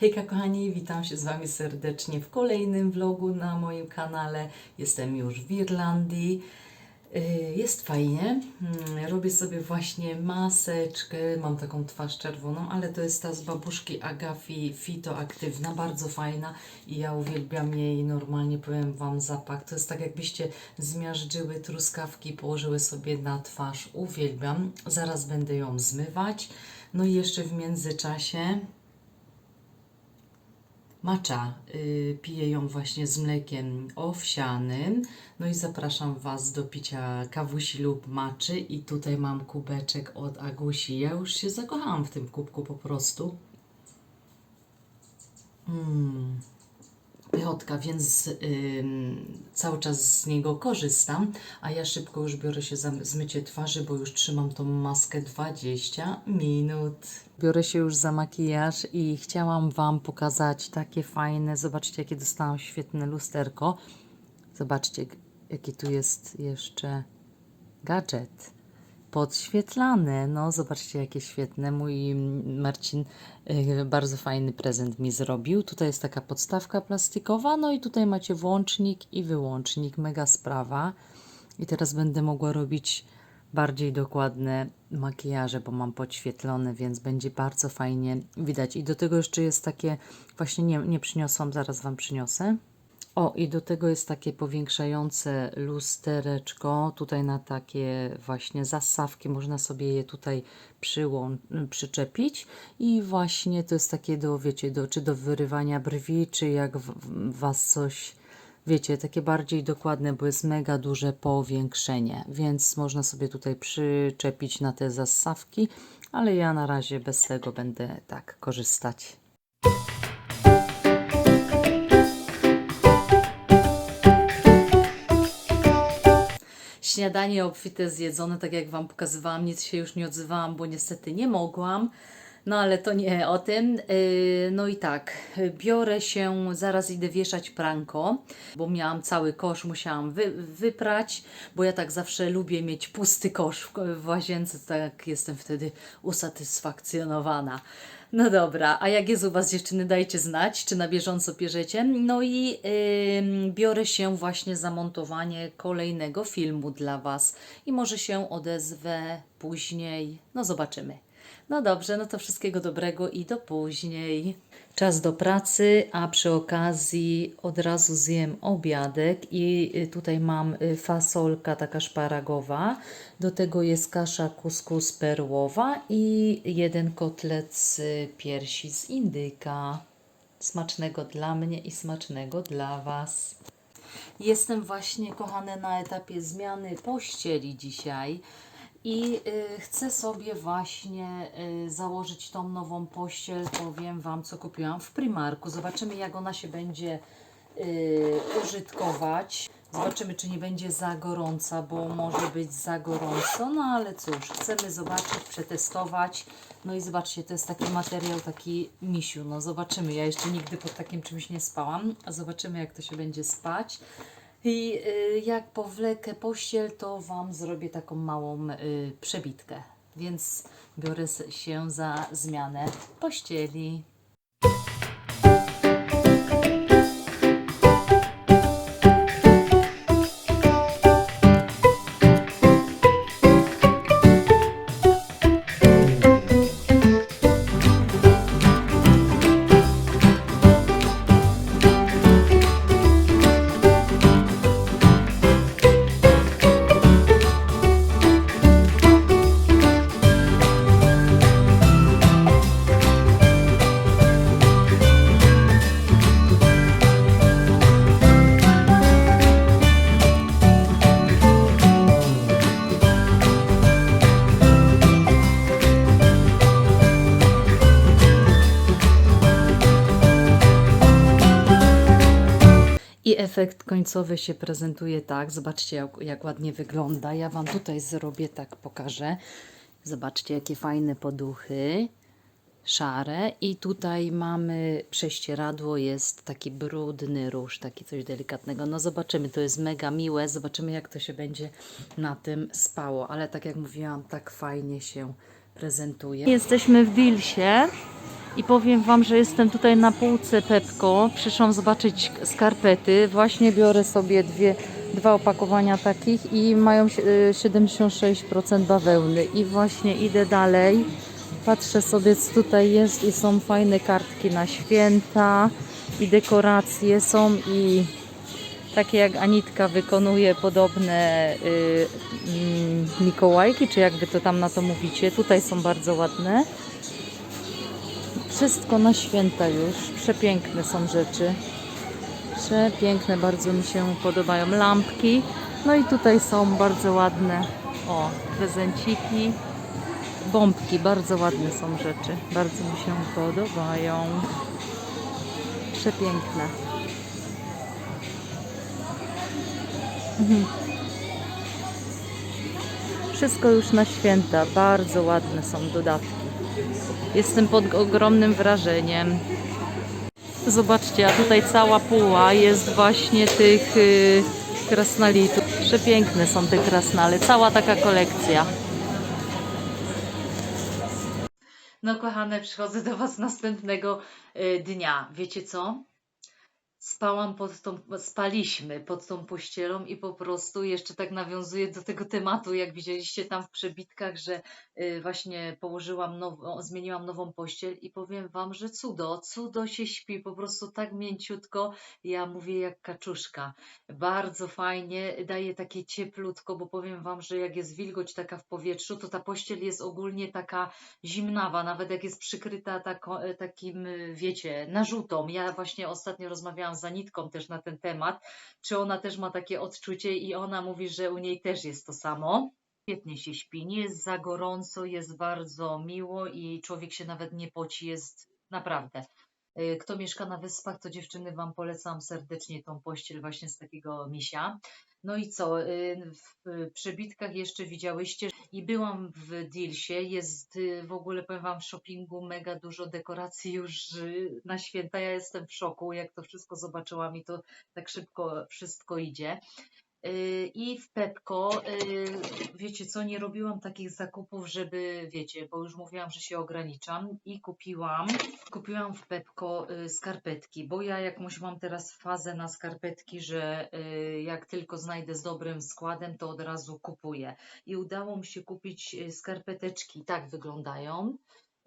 Hejka kochani, witam się z Wami serdecznie w kolejnym vlogu na moim kanale. Jestem już w Irlandii. Yy, Jest fajnie. Mm, Robię sobie właśnie maseczkę. Mam taką twarz czerwoną, ale to jest ta z babuszki Agafi fitoaktywna, bardzo fajna i ja uwielbiam jej. Normalnie powiem Wam zapach. To jest tak jakbyście zmiażdżyły truskawki, położyły sobie na twarz. Uwielbiam. Zaraz będę ją zmywać. No i jeszcze w międzyczasie Macza. Y, piję ją właśnie z mlekiem owsianym. No i zapraszam Was do picia kawusi lub maczy. I tutaj mam kubeczek od Agusi. Ja już się zakochałam w tym kubku po prostu. Mm. Pychotka, więc cały czas z niego korzystam, a ja szybko już biorę się za zmycie twarzy, bo już trzymam tą maskę 20 minut. Biorę się już za makijaż i chciałam Wam pokazać takie fajne, zobaczcie jakie dostałam świetne lusterko. Zobaczcie jaki tu jest jeszcze gadżet podświetlane. No, zobaczcie, jakie świetne. Mój Marcin y, bardzo fajny prezent mi zrobił. Tutaj jest taka podstawka plastikowa, no i tutaj macie włącznik i wyłącznik. Mega sprawa. I teraz będę mogła robić bardziej dokładne makijaże, bo mam podświetlone, więc będzie bardzo fajnie widać. I do tego jeszcze jest takie, właśnie nie, nie przyniosłam, zaraz Wam przyniosę. O, i do tego jest takie powiększające lustereczko, tutaj na takie właśnie zasawki, można sobie je tutaj przyczepić i właśnie to jest takie do, wiecie, do, czy do wyrywania brwi, czy jak w Was coś, wiecie, takie bardziej dokładne, bo jest mega duże powiększenie, więc można sobie tutaj przyczepić na te zasawki, ale ja na razie bez tego będę tak korzystać. Śniadanie obfite zjedzone, tak jak Wam pokazywałam, nic się już nie odzywałam, bo niestety nie mogłam. No ale to nie o tym. Yy, No i tak, biorę się, zaraz idę wieszać pranko, bo miałam cały kosz, musiałam wy, wyprać, bo ja tak zawsze lubię mieć pusty kosz w, łazience, tak jestem wtedy usatysfakcjonowana. No dobra, a jak jest u Was dziewczyny, dajcie znać, czy na bieżąco bierzecie. No i ym, biorę się właśnie za montowanie kolejnego filmu dla Was i może się odezwę później, no zobaczymy. No dobrze, no to wszystkiego dobrego i do później. Czas do pracy, a przy okazji od razu zjem obiadek i y, tutaj mam y, fasolka taka szparagowa. Do tego jest kasza kuskus perłowa i jeden kotlet z piersi z indyka. Smacznego dla mnie i smacznego dla Was. Jestem właśnie, kochane, na etapie zmiany pościeli dzisiaj i y, chcę sobie właśnie y, założyć tą nową pościel. Powiem Wam, co kupiłam w Primarku. Zobaczymy, jak ona się będzie y, użytkować. Zobaczymy, czy nie będzie za gorąca, bo może być za gorąco. No ale cóż, chcemy zobaczyć, przetestować. No i zobaczcie, to jest taki materiał, taki misiu. No zobaczymy. Ja jeszcze nigdy pod takim czymś nie spałam. A zobaczymy, jak to się będzie spać. I y, jak powlekę pościel, to Wam zrobię taką małą y, przebitkę. Więc biorę się za zmianę pościeli. Efekt końcowy się prezentuje tak. Zobaczcie, jak, jak ładnie wygląda. Ja Wam tutaj zrobię, tak pokażę. Zobaczcie, jakie fajne poduchy. Szare. I tutaj mamy prześcieradło, jest taki brudny róż, taki coś delikatnego. No zobaczymy, to jest mega miłe. Zobaczymy, jak to się będzie na tym spało. Ale tak jak mówiłam, tak fajnie się prezentuje. Jesteśmy w Dilsie i powiem Wam, że jestem tutaj na półce Pepko. Przyszłam zobaczyć skarpety. Właśnie biorę sobie dwie, dwa opakowania takich i mają si- y, 76% bawełny. I właśnie idę dalej. Patrzę sobie, co tutaj jest i są fajne kartki na święta i dekoracje są i takie jak Anitka wykonuje podobne y, mm, Mikołajki, czy jak wy to tam na to mówicie. Tutaj są bardzo ładne. Wszystko na święta już. Przepiękne są rzeczy. Przepiękne, bardzo mi się podobają lampki. No i tutaj są bardzo ładne o, prezenciki. Bombki, bardzo ładne są rzeczy. Bardzo mi się podobają. Przepiękne. Mhm. Wszystko już na święta. Bardzo ładne są dodatki. Jestem pod ogromnym wrażeniem. Zobaczcie, a tutaj cała puła jest właśnie tych y, krasnalitów. Przepiękne są te krasnale. Cała taka kolekcja. No kochane, przychodzę do Was następnego y, dnia. Wiecie co? Spałam pod tą, spaliśmy pod tą pościelą i po prostu jeszcze tak nawiązuję do tego tematu, jak widzieliście tam w przebitkach, że y, właśnie położyłam nową, zmieniłam nową pościel i powiem Wam, że cudo, cudo się śpi, po prostu tak mięciutko, ja mówię jak kaczuszka. Bardzo fajnie, daje takie cieplutko, bo powiem Wam, że jak jest wilgoć taka w powietrzu, to ta pościel jest ogólnie taka zimnawa, nawet jak jest przykryta tako, e, takim, y, wiecie, narzutą. Ja właśnie ostatnio rozmawiałam z Anitką też na ten temat, czy ona też ma takie odczucie i ona mówi, że u niej też jest to samo. Świetnie się śpi, nie jest za gorąco, jest bardzo miło i człowiek się nawet nie poci, jest naprawdę. Y, Kto mieszka na wyspach, to dziewczyny Wam polecam serdecznie tą pościel właśnie z takiego misia. No i co, y, w przebitkach jeszcze widziałyście i byłam w Dilsie, jest y, w ogóle, powiem Wam, w shoppingu mega dużo dekoracji już y, na święta. Ja jestem w szoku, jak to wszystko zobaczyłam i to tak szybko wszystko idzie. Y, I w Pepko, y, wiecie co, nie robiłam takich zakupów, żeby, wiecie, bo już mówiłam, że się ograniczam i kupiłam, kupiłam w Pepko y, skarpetki, bo ja jakąś mam teraz fazę na skarpetki, że jak tylko znajdę z dobrym składem, to od razu kupuję. I udało mi się kupić skarpeteczki, tak wyglądają.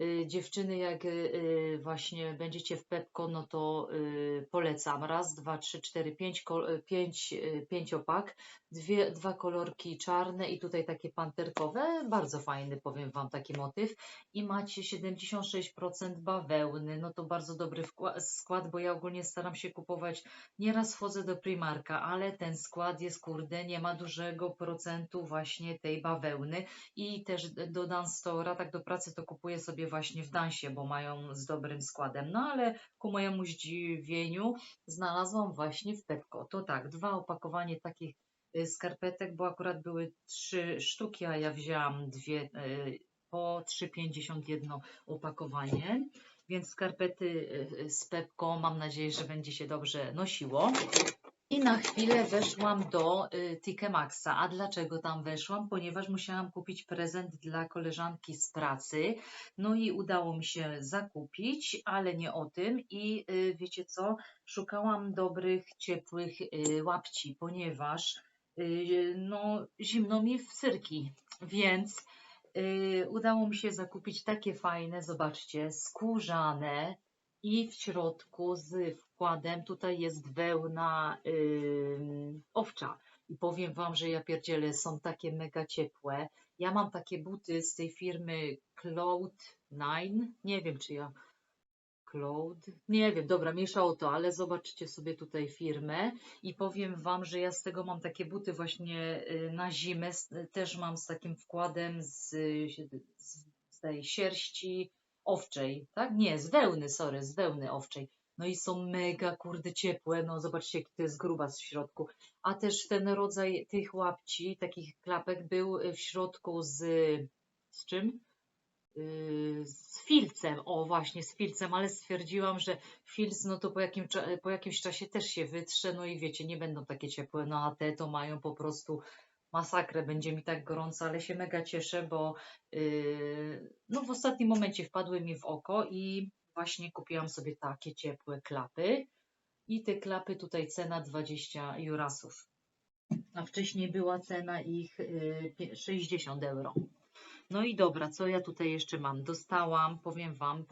Y, Dziewczyny, jak y, y, właśnie będziecie w Pepko, no to polecam. Raz, dwa, trzy, cztery, pięć, pięć, pięciopak, dwie, dwa kolorki czarne i tutaj takie panterkowe. Bardzo fajny, powiem Wam, taki motyw. I macie 76% bawełny. No to bardzo dobry skład, bo ja ogólnie staram się kupować. Nieraz wchodzę do Primarka, ale ten skład jest, kurde, nie ma dużego procentu właśnie tej bawełny. I też do Danstora, tak do pracy to kupuję sobie właśnie w Dansie, bo mają z dobrym składem. No ale ku mojemu zdziwieniu znalazłam właśnie w Pepko. To tak, dwa opakowanie takich y, skarpetek, bo akurat były trzy sztuki, a ja wzięłam dwie y, po 3,51 opakowanie. Więc skarpety y, z Pepko mam nadzieję, że będzie się dobrze nosiło. I na chwilę weszłam do y, TK Maxa. A dlaczego tam weszłam? Ponieważ musiałam kupić prezent dla koleżanki z pracy. No i udało mi się zakupić, ale nie o tym. I y, wiecie co? Szukałam dobrych, ciepłych y, łapci, ponieważ no, zimno mi w cyrki, więc udało mi się zakupić takie fajne, zobaczcie, skórzane i w środku z wkładem tutaj jest wełna ym, owcza. I powiem Wam, że ja pierdzielę, są takie mega ciepłe. Ja mam takie buty z tej firmy Cloud9. Nie wiem, czy ja Cloud. Nie wiem, dobra, mieszało to, ale zobaczcie sobie tutaj firmę i powiem Wam, że ja z tego mam takie buty właśnie y, na zimę. s- Też mam z takim wkładem z, z tej sierści owczej, tak? Nie, z wełny, sorry, z wełny owczej. No i są mega, kurde, ciepłe. No zobaczcie, jaki to jest grubas w środku. A też ten rodzaj tych łapci, takich klapek był w środku z, z czym? Yy, z filcem, o właśnie z filcem, ale stwierdziłam, że filc no to po, jakim, po jakimś czasie też się wytrze, no i wiecie, nie będą takie ciepłe, no a te to mają po prostu masakrę, będzie mi tak gorąco, ale się mega cieszę, bo yy, no w ostatnim momencie wpadły mi w oko i właśnie kupiłam sobie takie ciepłe klapy. I te klapy tutaj cena 20 jurasów. A wcześniej była cena ich yy, pie- 60 euro. No i dobra, co ja tutaj jeszcze mam? Dostałam, powiem Wam,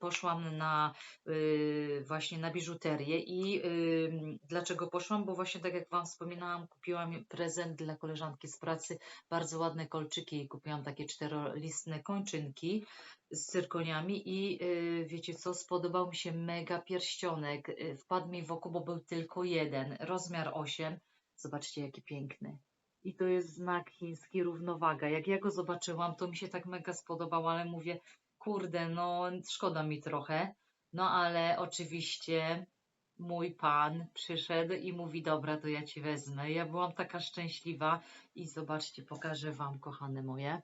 poszłam na y, właśnie na biżuterię i y, dlaczego poszłam? Bo właśnie tak jak Wam wspominałam, kupiłam prezent dla koleżanki z pracy, bardzo ładne kolczyki, kupiłam takie czterolistne kończynki z cyrkoniami i y, wiecie co, spodobał mi się mega pierścionek, y, wpadł mi w oko, bo był tylko jeden, rozmiar 8, zobaczcie jaki piękny. I to jest znak chiński równowaga. Jak ja go zobaczyłam, to mi się tak mega spodobał, ale mówię, kurde, no szkoda mi trochę. No ale oczywiście mój pan przyszedł i mówi, dobra, to ja ci wezmę. Ja byłam taka szczęśliwa i zobaczcie, pokażę wam, kochane moje.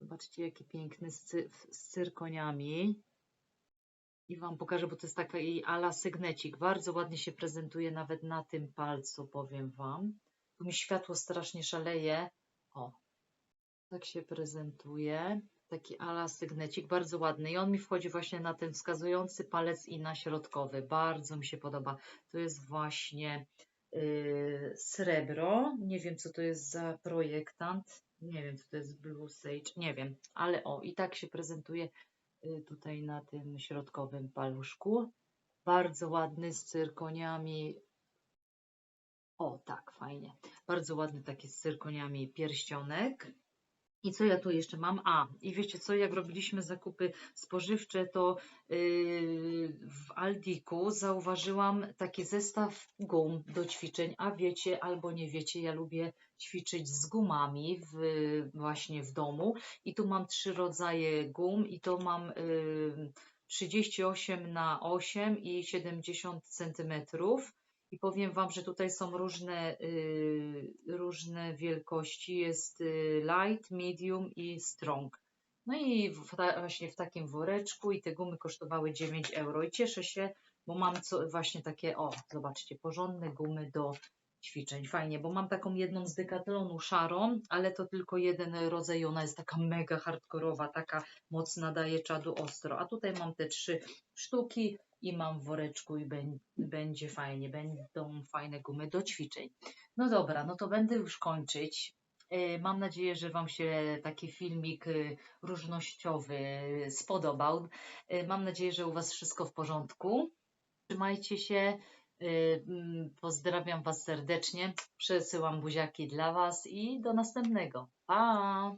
Zobaczcie, jaki piękny z, cy z cyrkoniami. I wam pokażę, bo to jest taki ala sygnecik. Bardzo ładnie się prezentuje nawet na tym palcu, powiem wam. Mi światło strasznie szaleje. O, tak się prezentuje. Taki ala sygnecik, bardzo ładny. I on mi wchodzi właśnie na ten wskazujący palec i na środkowy. Bardzo mi się podoba. To jest właśnie yy, srebro. Nie wiem, co to jest za projektant. Nie wiem, co to jest Blue Sage. Nie wiem, ale o, i tak się prezentuje yy, tutaj na tym środkowym paluszku. Bardzo ładny z cyrkoniami. O, tak, fajnie. Bardzo ładny taki z cyrkoniami pierścionek. I co ja tu jeszcze mam? A, i wiecie co, jak robiliśmy zakupy spożywcze, to yy, w Aldiku zauważyłam taki zestaw gum do ćwiczeń, a wiecie albo nie wiecie, ja lubię ćwiczyć z gumami w, właśnie w domu i tu mam trzy rodzaje gum i to mam yy, 38 na 8 i 70 centymetrów. I powiem Wam, że tutaj są różne, y, różne wielkości. Jest y, light, medium i strong. No i w, właśnie w takim woreczku i te gumy kosztowały 9 euro. I cieszę się, bo mam co, właśnie takie, o, zobaczcie, porządne gumy do ćwiczeń. Fajnie, bo mam taką jedną z Decathlonu szarą, ale to tylko jeden rodzaj. Ona jest taka mega hardkorowa, taka mocna, daje czadu ostro. A tutaj mam te trzy sztuki i mam w woreczku i bę- będzie fajnie, będą fajne gumy do ćwiczeń. No dobra, no to będę już kończyć. E, Mam nadzieję, że Wam się taki filmik y, różnościowy spodobał. E, Mam nadzieję, że u Was wszystko w porządku. Trzymajcie się. mm, Pozdrawiam Was serdecznie. Przesyłam buziaki dla Was i do następnego. Pa!